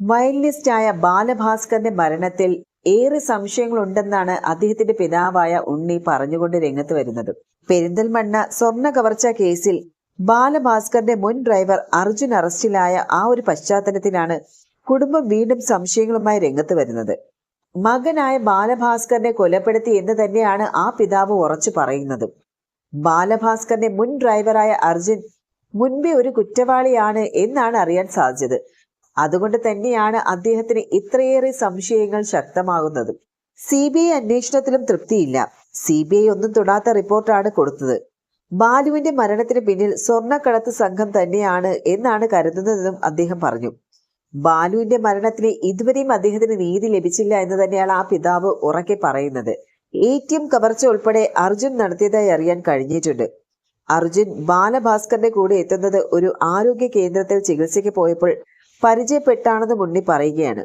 വയലിനിസ്റ്റായ ബാലഭാസ്കറിന്റെ മരണത്തിൽ ഏറെ സംശയങ്ങളുണ്ടെന്നാണ് അദ്ദേഹത്തിന്റെ പിതാവായ ഉണ്ണി പറഞ്ഞുകൊണ്ട് രംഗത്ത് വരുന്നത്. പെരിന്തൽമണ്ണ സ്വർണ കവർച്ച കേസിൽ ബാലഭാസ്കറിന്റെ മുൻ ഡ്രൈവർ അർജുൻ അറസ്റ്റിലായ ആ ഒരു പശ്ചാത്തലത്തിലാണ് കുടുംബം വീണ്ടും സംശയങ്ങളുമായി രംഗത്ത് വരുന്നത്. മകനായ ബാലഭാസ്കറിനെ കൊലപ്പെടുത്തി എന്ന് തന്നെയാണ് ആ പിതാവ് ഉറച്ചു പറയുന്നത്. ബാലഭാസ്കറിന്റെ മുൻ ഡ്രൈവറായ അർജുൻ മുൻപേ ഒരു കുറ്റവാളിയാണ് എന്നാണ് അറിയാൻ സാധിച്ചത്. അതുകൊണ്ട് തന്നെയാണ് അദ്ദേഹത്തിന് ഇത്രയേറെ സംശയങ്ങൾ ശക്തമാകുന്നത്. സി ബി ഐ അന്വേഷണത്തിലും തൃപ്തിയില്ല. സി ബി ഐ ഒന്നും തൊടാത്ത റിപ്പോർട്ടാണ് കൊടുത്തത്. ബാലുവിന്റെ മരണത്തിന് പിന്നിൽ സ്വർണക്കടത്ത് സംഘം തന്നെയാണ് എന്നാണ് കരുതുന്നതെന്നും അദ്ദേഹം പറഞ്ഞു. ബാലുവിന്റെ മരണത്തിന് ഇതുവരെയും അദ്ദേഹത്തിന് നീതി ലഭിച്ചില്ല എന്ന് തന്നെയാണ് ആ പിതാവ് ഉറക്കെ പറയുന്നത്. എ ടി എം കവർച്ച ഉൾപ്പെടെ അർജുൻ നടത്തിയതായി അറിയാൻ കഴിഞ്ഞിട്ടുണ്ട്. അർജുൻ ബാലഭാസ്കറിന്റെ കൂടെ എത്തുന്നത് ഒരു ആരോഗ്യ കേന്ദ്രത്തിൽ ചികിത്സയ്ക്ക് പോയപ്പോൾ പരിചയപ്പെട്ടാണെന്ന് മുന്നി പറയുകയാണ്.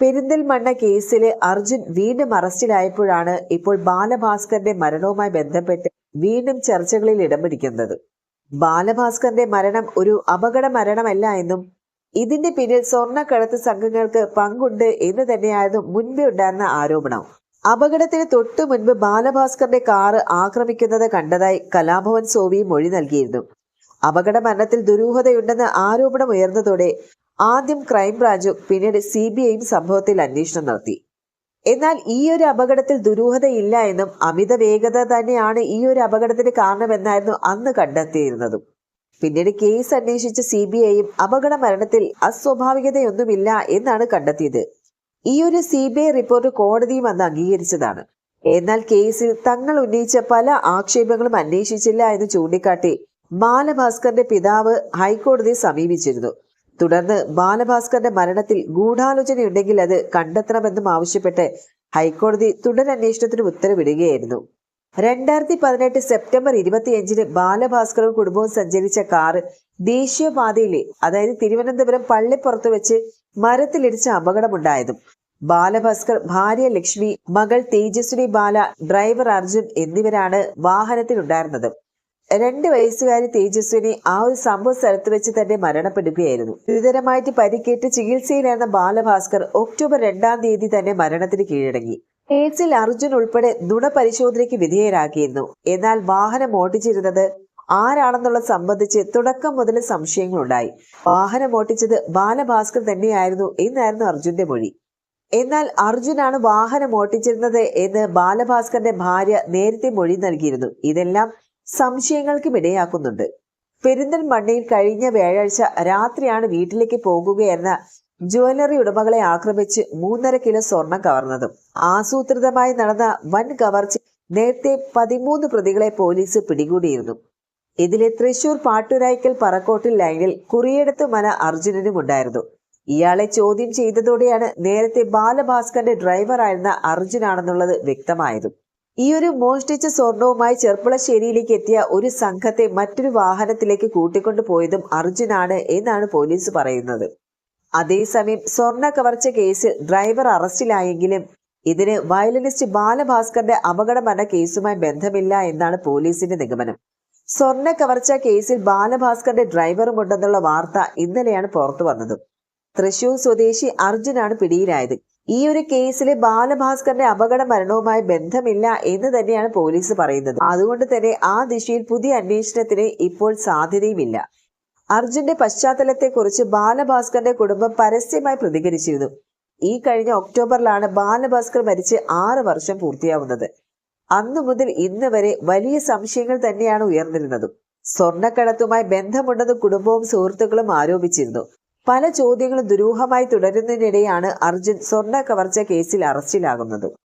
പെരിന്തൽമണ്ണ കേസിലെ അർജുൻ വീണ്ടും അറസ്റ്റിലായപ്പോഴാണ് ഇപ്പോൾ ബാലഭാസ്കറിന്റെ മരണവുമായി ബന്ധപ്പെട്ട് വീണ്ടും ചർച്ചകളിൽ ഇടം പിടിക്കുന്നത്. ബാലഭാസ്കറിന്റെ മരണം ഒരു അപകട മരണമല്ല എന്നും ഇതിന്റെ പിന്നിൽ സ്വർണക്കടത്ത് സംഘങ്ങൾക്ക് പങ്കുണ്ട് എന്ന് തന്നെയായിരുന്നു മുൻപേ ഉണ്ടായിരുന്ന ആരോപണം. അപകടത്തിന് തൊട്ടു മുൻപ് ബാലഭാസ്കറിന്റെ കാറ് ആക്രമിക്കുന്നത് കണ്ടതായി കലാഭവൻ സോവി മൊഴി നൽകിയിരുന്നു. അപകട മരണത്തിൽ ദുരൂഹതയുണ്ടെന്ന് ആരോപണം ഉയർന്നതോടെ ആദ്യം ക്രൈംബ്രാഞ്ചും പിന്നീട് സി ബി ഐയും സംഭവത്തിൽ അന്വേഷണം നടത്തി. എന്നാൽ ഈ ഒരു അപകടത്തിൽ ദുരൂഹതയില്ല എന്നും അമിത വേഗത തന്നെയാണ് ഈ ഒരു അപകടത്തിന് കാരണമെന്നായിരുന്നു അന്ന് കണ്ടെത്തിയിരുന്നതും. പിന്നീട് കേസ് അന്വേഷിച്ച സി ബി ഐയും അപകട മരണത്തിൽ അസ്വാഭാവികതയൊന്നുമില്ല എന്നാണ് കണ്ടെത്തിയത്. ഈ ഒരു സി ബി ഐ റിപ്പോർട്ട് കോടതിയും അന്ന് അംഗീകരിച്ചതാണ്. എന്നാൽ കേസിൽ തങ്ങൾ ഉന്നയിച്ച പല ആക്ഷേപങ്ങളും അന്വേഷിച്ചില്ല എന്ന് ചൂണ്ടിക്കാട്ടി ബാലഭാസ്കറിന്റെ പിതാവ് ഹൈക്കോടതിയെ സമീപിച്ചിരുന്നു. തുടർന്ന് ബാലഭാസ്കറിന്റെ മരണത്തിൽ ഗൂഢാലോചനയുണ്ടെങ്കിൽ അത് കണ്ടെത്തണമെന്നും ആവശ്യപ്പെട്ട് ഹൈക്കോടതി തുടരന്വേഷണത്തിന് ഉത്തരവിടുകയായിരുന്നു. രണ്ടായിരത്തി പതിനെട്ട് സെപ്റ്റംബർ ഇരുപത്തിയഞ്ചിന് ബാലഭാസ്കറും കുടുംബവും സഞ്ചരിച്ച കാർ ദേശീയപാതയിലെ അതായത് തിരുവനന്തപുരം പള്ളിപ്പുറത്ത് വെച്ച് മരത്തിലിടിച്ച അപകടമുണ്ടായതും. ബാലഭാസ്കർ ഭാര്യ ലക്ഷ്മി മകൾ തേജസ്വിനി ബാല ഡ്രൈവർ അർജുൻ എന്നിവരാണ് വാഹനത്തിലുണ്ടായിരുന്നത്. രണ്ട് വയസ്സുകാരി തേജസ്വിനി ആ ഒരു സംഭവ സ്ഥലത്ത് വെച്ച് തന്നെ മരണപ്പെടുകയായിരുന്നു. ഗുരുതരമായിട്ട് പരിക്കേറ്റ് ചികിത്സയിലായിരുന്ന ബാലഭാസ്കർ ഒക്ടോബർ രണ്ടാം തീയതി തന്നെ മരണത്തിന് കീഴടങ്ങി. കേസിൽ അർജുൻ ഉൾപ്പെടെ നുണ പരിശോധനയ്ക്ക് വിധേയരാക്കിയിരുന്നു എന്നാൽ വാഹനം ഓടിച്ചിരുന്നത് ആരാണെന്നുള്ളത് സംബന്ധിച്ച് തുടക്കം മുതൽ സംശയങ്ങളുണ്ടായി. വാഹനം ഓട്ടിച്ചത് ബാലഭാസ്കർ തന്നെയായിരുന്നു എന്നായിരുന്നു അർജുന്റെ മൊഴി. എന്നാൽ അർജുനാണ് വാഹനം ഓട്ടിച്ചിരുന്നത് എന്ന് ബാലഭാസ്കറിന്റെ ഭാര്യ നേരത്തെ മൊഴി നൽകിയിരുന്നു. ഇതെല്ലാം സംശയങ്ങൾക്കും ഇടയാക്കുന്നുണ്ട് പെരിന്തൽമണ്ണയിൽ കഴിഞ്ഞ വ്യാഴാഴ്ച രാത്രിയാണ് വീട്ടിലേക്ക് പോകുകയെന്ന ജുവലറി ഉടമകളെ ആക്രമിച്ച് മൂന്നര കിലോ സ്വർണം കവർന്നതും. ആസൂത്രിതമായി നടന്ന വൻ കവർച്ച നേരത്തെ പതിമൂന്ന് പ്രതികളെ പോലീസ് പിടികൂടിയിരുന്നു. ഇതിലെ തൃശൂർ പാട്ടുരായ്ക്കൽ പറക്കോട്ടിൽ ലൈനിൽ കുറിയെടുത്ത് മന അർജുനനും ഉണ്ടായിരുന്നു ഇയാളെ ചോദ്യം ചെയ്തതോടെയാണ് നേരത്തെ ബാലഭാസ്കറിന്റെ ഡ്രൈവറായിരുന്ന അർജുനാണെന്നുള്ളത് വ്യക്തമായതും. ഈ ഒരു മോഷ്ടിച്ച സ്വർണവുമായി ചെർപ്പുളശ്ശേരിയിലേക്ക് എത്തിയ ഒരു സംഘത്തെ മറ്റൊരു വാഹനത്തിലേക്ക് കൂട്ടിക്കൊണ്ടു പോയതും അർജുനാണ് എന്നാണ് പോലീസ് പറയുന്നത്. അതേസമയം സ്വർണ കവർച്ച കേസിൽ ഡ്രൈവർ അറസ്റ്റിലായെങ്കിലും ഇതിന് വയലിനിസ്റ്റ് ബാലഭാസ്കറിന്റെ അപകടമരണ കേസുമായി ബന്ധമില്ല എന്നാണ് പോലീസിന്റെ നിഗമനം. സ്വർണ കവർച്ച കേസിൽ ബാലഭാസ്കറിന്റെ ഡ്രൈവറും ഉണ്ടെന്നുള്ള വാർത്ത ഇന്നലെയാണ് പുറത്തു വന്നത്. തൃശൂർ സ്വദേശി അർജുനാണ് പിടിയിലായത്. ഈ ഒരു കേസിൽ ബാലഭാസ്കറിന്റെ അപകട മരണവുമായി ബന്ധമില്ല എന്ന് തന്നെയാണ് പോലീസ് പറയുന്നത്. അതുകൊണ്ട് തന്നെ ആ ദിശയിൽ പുതിയ അന്വേഷണത്തിന് ഇപ്പോൾ സാധ്യതയുമില്ല. അർജുന്റെ പശ്ചാത്തലത്തെക്കുറിച്ച് ബാലഭാസ്കറിന്റെ കുടുംബം പരസ്യമായി പ്രതികരിച്ചിരുന്നു. ഈ കഴിഞ്ഞ ഒക്ടോബറിലാണ് ബാലഭാസ്കർ മരിച്ച് ആറ് വർഷം പൂർത്തിയാവുന്നത്. അന്നു മുതൽ ഇന്ന് വരെ വലിയ സംശയങ്ങൾ തന്നെയാണ് ഉയർന്നിരുന്നത്. സ്വർണക്കടത്തുമായി ബന്ധമുണ്ടെന്ന് കുടുംബവും സുഹൃത്തുക്കളും ആരോപിച്ചിരുന്നു. പല ചോദ്യങ്ങളും ദുരൂഹമായി തുടരുന്നതിനിടെയാണ് അർജുൻ സ്വർണ കവർച്ച കേസിൽ അറസ്റ്റിലാകുന്നത്.